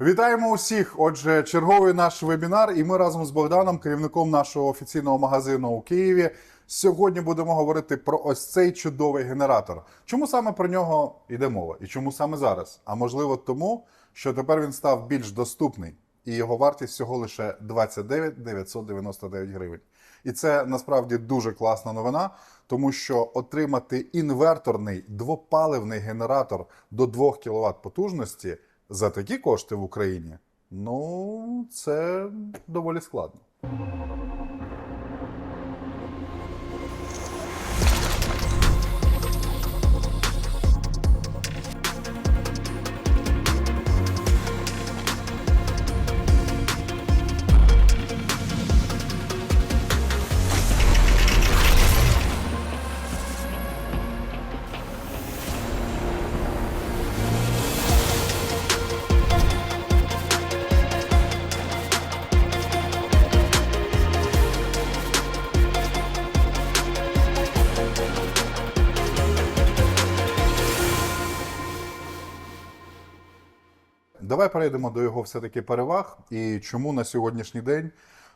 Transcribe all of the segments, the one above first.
Вітаємо усіх! Отже, черговий наш вебінар, і ми разом з Богданом, керівником нашого офіційного магазину у Києві. Сьогодні будемо говорити про ось цей чудовий генератор. Чому саме про нього йде мова? І чому саме зараз? А можливо, тому, що тепер він став більш доступний, і його вартість всього лише 29 999 гривень. І це насправді дуже класна новина, тому що отримати інверторний двопаливний генератор до 2 кВт потужності за такі кошти в Україні, ну це доволі складно. Давай перейдемо до його все-таки переваг і чому на сьогоднішній день, е,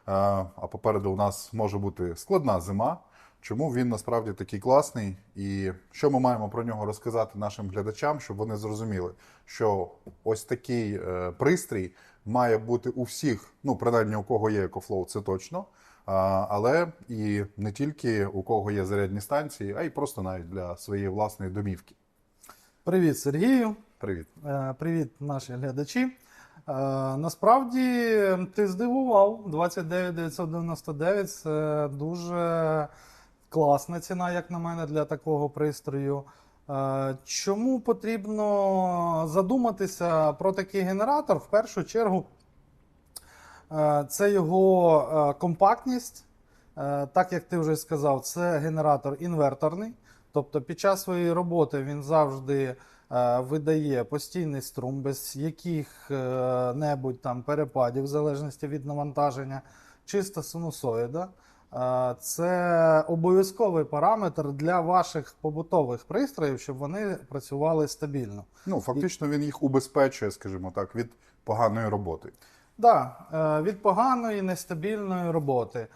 а попереду у нас може бути складна зима, чому він насправді такий класний, і що ми маємо про нього розказати нашим глядачам, щоб вони зрозуміли, що ось такий е, пристрій має бути у всіх, ну принаймні у кого є EcoFlow, це точно. А, Але і не тільки у кого є зарядні станції, а й просто навіть для своєї власної домівки. Привіт, Сергію. Привіт. Е, Привіт, наші глядачі. Е, Насправді ти здивував 29 999 це дуже класна ціна, як на мене, для такого пристрою. Е, Чому потрібно задуматися про такий генератор? В першу чергу, це його компактність. Так як ти вже сказав, це генератор інверторний. Тобто під час своєї роботи він завжди видає постійний струм без яких-небудь там перепадів, в залежності від навантаження, чиста синусоїда. Е, Це обов'язковий параметр для ваших побутових пристроїв, щоб вони працювали стабільно. Ну, фактично він їх убезпечує, скажімо так, від поганої роботи. Да, е, від поганої, нестабільної роботи. Е,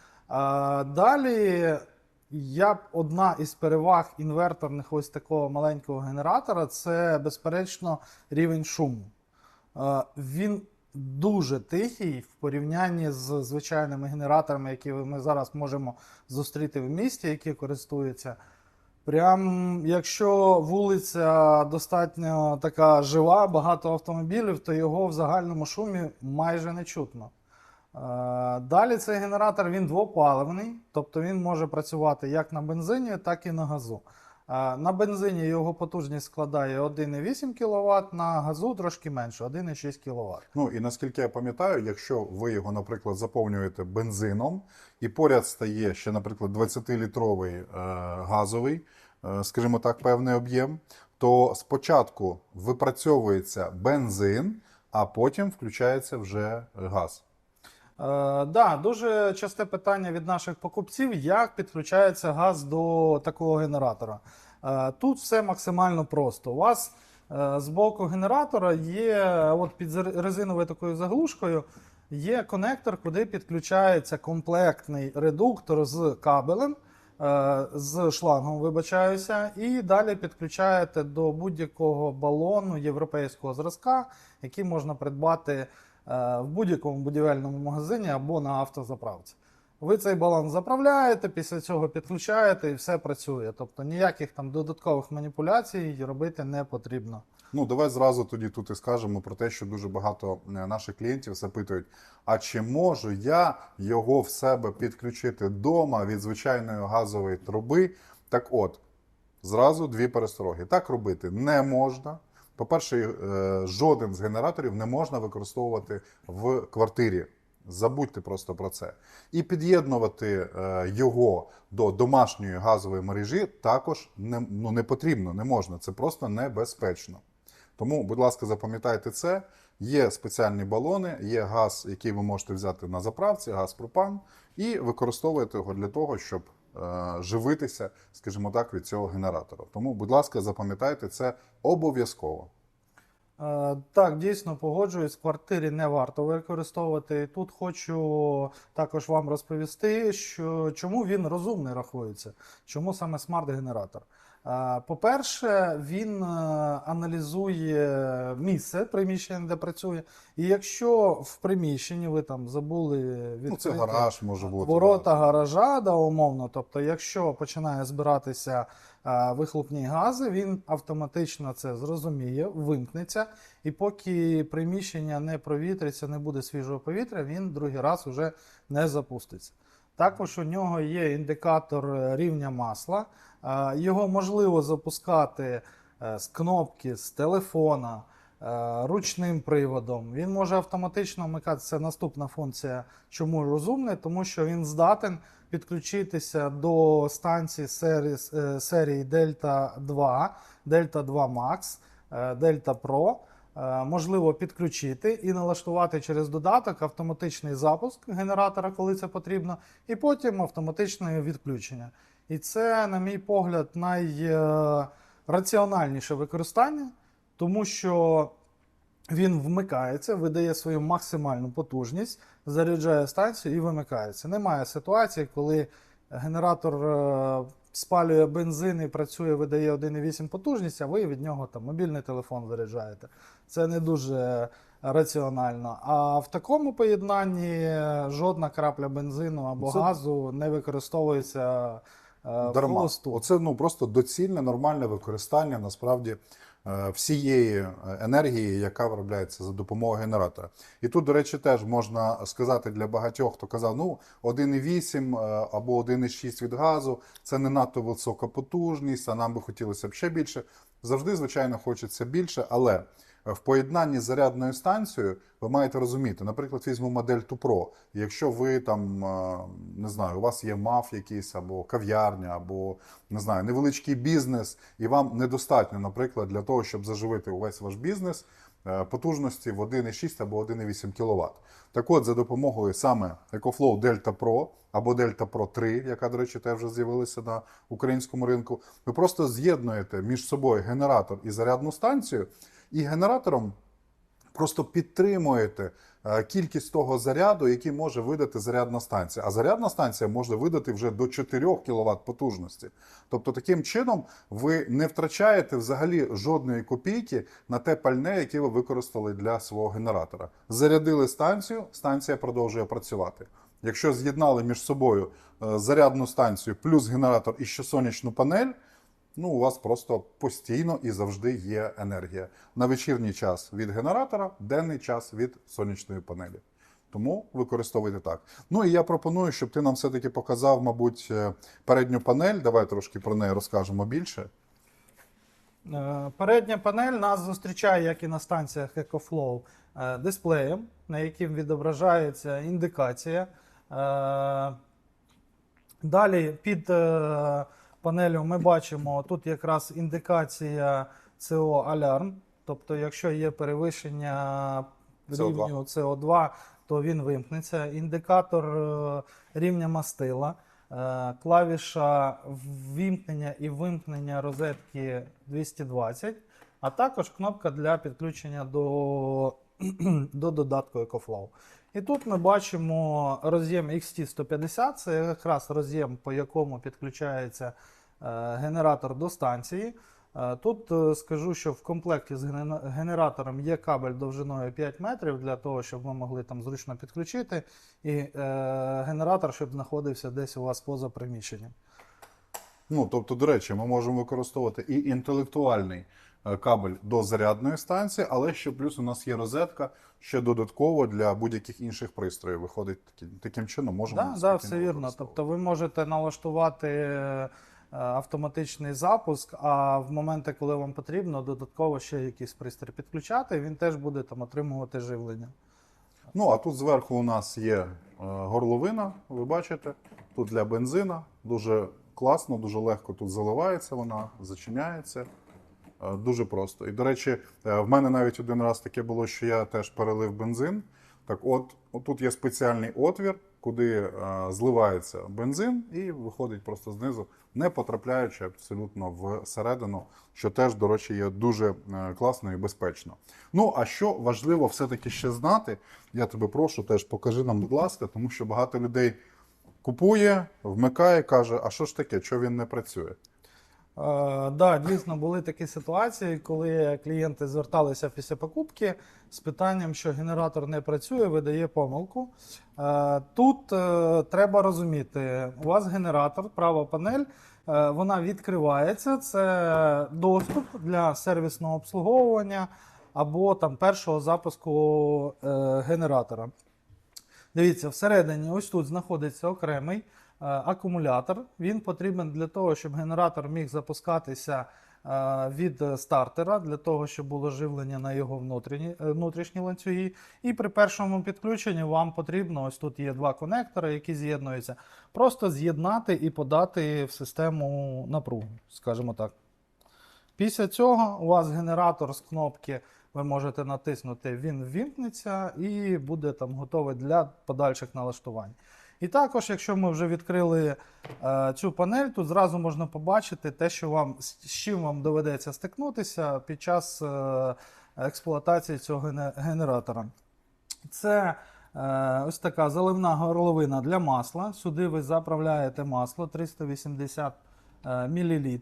Далі я одна із переваг інверторних ось такого маленького генератора це, безперечно, рівень шуму. Е, Він дуже тихий в порівнянні з звичайними генераторами, які ми зараз можемо зустріти в місті, які користуються. Прям якщо вулиця достатньо така жива, багато автомобілів, то його в загальному шумі майже не чутно. Е, Далі цей генератор він двопаливний, тобто він може працювати як на бензині, так і на газу. Е, На бензині його потужність складає 1,8 кВт, на газу трошки менше 1,6 кВт. Ну і наскільки я пам'ятаю, якщо ви його, наприклад, заповнюєте бензином, і поряд стає ще, наприклад, 20-літровий е, газовий, скажімо так, певний об'єм, то спочатку випрацьовується бензин, а потім включається вже газ. Е, да, дуже часте питання від наших покупців, як підключається газ до такого генератора. Е, тут все максимально просто. У вас е, з боку генератора є, от під резиновою такою заглушкою, є конектор, куди підключається комплектний редуктор з кабелем. е, З шлангом, вибачаюся, і далі підключаєте до будь-якого балону європейського зразка, який можна придбати в будь-якому будівельному магазині або на автозаправці. Ви цей балон заправляєте, після цього підключаєте і все працює. Тобто ніяких там додаткових маніпуляцій робити не потрібно. Ну, давай зразу тоді тут і скажемо про те, що дуже багато е, наших клієнтів запитують: а чи можу я його в себе підключити вдома від звичайної газової труби? Так от, зразу дві перестороги. Так робити не можна. По-перше, е, жоден з генераторів не можна використовувати в квартирі. Забудьте просто про це. І під'єднувати е, його до домашньої газової мережі також не, ну, не потрібно, не можна. Це просто небезпечно. Тому, будь ласка, запам'ятайте це. Є спеціальні балони, є газ, який ви можете взяти на заправці, газ пропан, і використовуєте його для того, щоб живитися, скажімо так, від цього генератора. Тому, будь ласка, запам'ятайте це обов'язково. Е, Так, дійсно погоджуюсь. В квартирі не варто використовувати. Тут хочу також вам розповісти, що чому він розумний рахується, чому саме смарт-генератор. По-перше, він е, аналізує місце приміщення, де працює. І якщо в приміщенні ви там забули Ну, це гараж може бути. ворота да. гаража, да, умовно. Тобто, якщо починає збиратися е, вихлопні гази, він автоматично це зрозуміє, вимкнеться, і поки приміщення не провітриться, не буде свіжого повітря, він другий раз вже не запуститься. Також у нього є індикатор е, рівня масла. Е, Його можливо запускати е, з кнопки, з телефона, ручним приводом. Він може автоматично вмикатися. Це наступна функція, чому розумний, тому що він здатен підключитися до станції серії, Delta 2, Delta 2 Max, Delta Pro. Е, Можливо підключити і налаштувати через додаток автоматичний запуск генератора, коли це потрібно, і потім автоматичне відключення. І це, на мій погляд, найраціональніше використання, тому що він вмикається, видає свою максимальну потужність, заряджає станцію і вимикається. Немає ситуації, коли генератор е, спалює бензин і працює, видає 1,8 потужність, а ви від нього там мобільний телефон заряджаєте. Це не дуже раціонально. А в такому поєднанні жодна крапля бензину або Це- газу не використовується е, Дарма. Оце ну просто доцільне, нормальне використання насправді е, всієї е, енергії, яка виробляється за допомогою генератора. І тут, до речі, теж можна сказати для багатьох, хто казав, ну 1,8 е, або 1,6 від газу це не надто висока потужність, а нам би хотілося б ще більше. Завжди, звичайно, хочеться більше, але е, в поєднанні з зарядною станцією ви маєте розуміти, наприклад, візьму модель Ту Pro. Якщо ви там е, не знаю, у вас є МАФ якийсь або кав'ярня, або не знаю, невеличкий бізнес, і вам недостатньо, наприклад, для того, щоб заживити увесь ваш бізнес. е, Потужності в 1,6 або 1,8 кВт. Так от, за допомогою саме EcoFlow Delta Pro або Delta Pro 3, яка, до речі, теж вже з'явилася на українському ринку, ви просто з'єднуєте між собою генератор і зарядну станцію, і генератором просто підтримуєте е, кількість того заряду, який може видати зарядна станція. А зарядна станція може видати вже до 4 кВт потужності. Тобто, таким чином ви не втрачаєте взагалі жодної копійки на те пальне, яке ви використали для свого генератора. Зарядили станцію, станція продовжує працювати. Якщо з'єднали між собою е, зарядну станцію плюс генератор і ще сонячну панель, ну у вас просто постійно і завжди є енергія. На вечірній час від генератора, денний час від сонячної панелі. Тому використовуйте так. Ну і я пропоную, щоб ти нам все-таки показав, мабуть, е, передню панель. Давай трошки про неї розкажемо більше. Е, Передня панель нас зустрічає, як і на станціях EcoFlow, е, дисплеєм, на яким відображається індикація. Далі під панелю ми бачимо тут якраз індикація CO алярм. Тобто, якщо є перевищення CO2. рівню CO2, то він вимкнеться. Індикатор е, рівня мастила, е, клавіша ввімкнення і вимкнення розетки 220, а також кнопка для підключення до, до додатку EcoFlow. І тут ми бачимо роз'єм XT150, це якраз роз'єм, по якому підключається генератор до станції. Е, Тут е, скажу, що в комплекті з генератором є кабель довжиною 5 метрів для того, щоб ви могли там зручно підключити, і е, генератор, щоб знаходився десь у вас поза приміщенням. Ну, тобто, до речі, ми можемо використовувати і інтелектуальний е, кабель до зарядної станції, але ще плюс у нас є розетка ще додатково для будь-яких інших пристроїв. Виходить таким чином, можемо. Да, да, все вірно. Тобто ви можете налаштувати е, автоматичний запуск, а в моменти, коли вам потрібно, додатково ще якийсь пристрій підключати, він теж буде там отримувати живлення. Ну, а тут зверху у нас є е, горловина, ви бачите, тут для бензина. Дуже класно, дуже легко тут заливається вона, зачиняється. Е, Дуже просто. І, до речі, е, в мене навіть один раз таке було, що я теж перелив бензин. Так от, тут є спеціальний отвір, куди е, зливається бензин, і виходить просто знизу, не потрапляючи абсолютно всередину, що теж, до речі, є дуже е, класно і безпечно. Ну, а що важливо все-таки ще знати, я тебе прошу, теж покажи нам, будь ласка, тому що багато людей купує, вмикає, каже, а що ж таке, що він не працює? Е, да, дійсно були такі ситуації, коли клієнти зверталися після покупки з питанням, що генератор не працює, видає помилку. Е, тут е, треба розуміти, у вас генератор, права панель, вона відкривається. Це доступ для сервісного обслуговування або там першого запуску генератора. Дивіться, всередині ось тут знаходиться окремий акумулятор. Він потрібен для того, щоб генератор міг запускатися е, від е, стартера, для того, щоб було живлення на його внутрішні, е, внутрішні ланцюги. І при першому підключенні вам потрібно, ось тут є два конектори, які з'єднуються, просто з'єднати і подати в систему напругу, скажімо так. Після цього у вас генератор з кнопки ви можете натиснути, він ввімкнеться і буде там готовий для подальших налаштувань. І також, якщо ми вже відкрили е, цю панель, тут зразу можна побачити те, що вам, з чим вам доведеться стикнутися під час е, експлуатації цього генератора. Це е, ось така заливна горловина для масла. Сюди ви заправляєте масло 380 е, мл.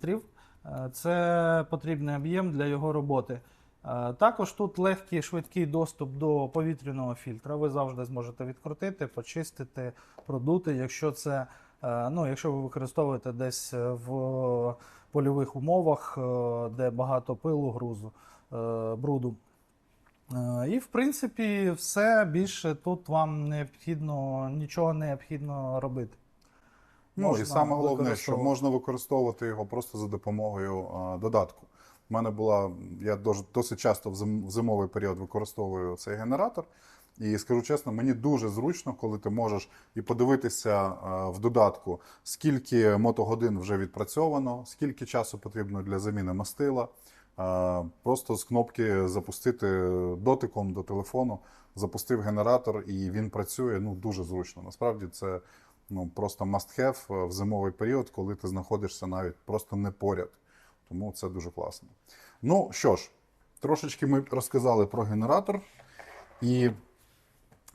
Це потрібний об'єм для його роботи. Е, Також тут легкий швидкий доступ до повітряного фільтра. Ви завжди зможете відкрутити, почистити, продути, якщо це. е, Ну, якщо ви використовуєте десь е, в польових умовах, де багато пилу, грузу, бруду. І, в принципі, все більше тут вам необхідно, нічого не необхідно робити. Ну і саме головне, що можна використовувати його просто за допомогою додатку. У мене була, я досить часто в зим- в зимовий період використовую цей генератор. І скажу чесно, мені дуже зручно, коли ти можеш і подивитися в додатку, скільки мотогодин вже відпрацьовано, скільки часу потрібно для заміни мастила. Просто з кнопки запустити дотиком до телефону, запустив генератор і він працює. Ну дуже зручно. Насправді це ну, просто must have в зимовий період, коли ти знаходишся навіть просто не поряд. Тому це дуже класно. Ну що ж, трошечки ми розказали про генератор. І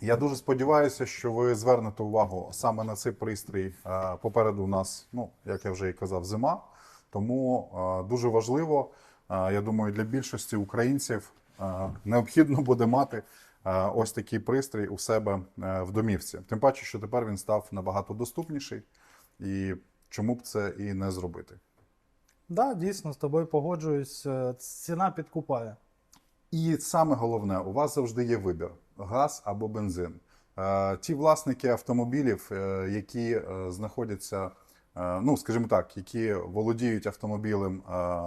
я дуже сподіваюся, що ви звернете увагу саме на цей пристрій. Е, Попереду у нас, ну, як я вже і казав, зима. Тому е, дуже важливо, е, я думаю, для більшості українців необхідно буде мати ось такий пристрій у себе в домівці. Тим паче, що тепер він став набагато доступніший, і чому б це і не зробити. Да, дійсно, з тобою погоджуюсь. Е, Ціна підкупає. І саме головне, у вас завжди є вибір: газ або бензин. Е, Ті власники автомобілів, е, які знаходяться, ну скажімо так, які володіють автомобілем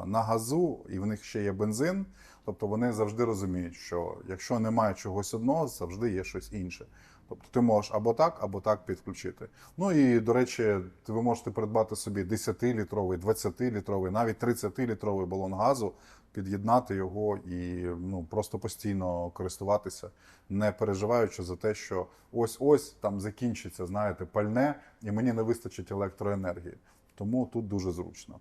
на газу, і в них ще є бензин. Тобто вони завжди розуміють, що якщо немає чогось одного, завжди є щось інше. Тобто ти можеш або так, або так підключити. Ну і до речі, ви можете придбати собі 10-літровий, 20-літровий, навіть 30-літровий балон газу, під'єднати його і ну просто постійно користуватися, не переживаючи за те, що ось ось там закінчиться, знаєте, пальне, і мені не вистачить електроенергії. Тому тут дуже зручно.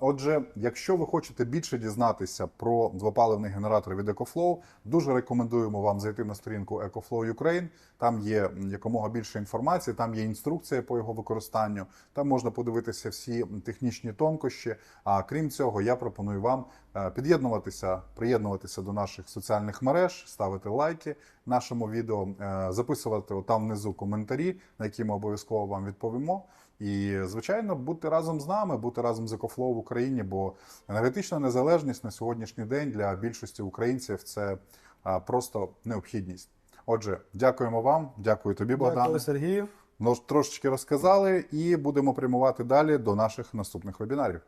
Отже, якщо ви хочете більше дізнатися про двопаливний генератор від EcoFlow, дуже рекомендуємо вам зайти на сторінку EcoFlow Ukraine. Там є якомога більше інформації, там є інструкція по його використанню. Там можна подивитися всі технічні тонкощі. А крім цього, я пропоную вам е, під'єднуватися, приєднуватися до наших соціальних мереж, ставити лайки нашому відео, е, записувати там внизу коментарі, на які ми обов'язково вам відповімо. І, звичайно, бути разом з нами, бути разом з Екофлоу в Україні, бо енергетична незалежність на сьогоднішній день для більшості українців це просто необхідність. Отже, дякуємо вам, дякую тобі, Богдан. Дякую, Сергію. Ну, трошечки розказали, і будемо прямувати далі до наших наступних вебінарів.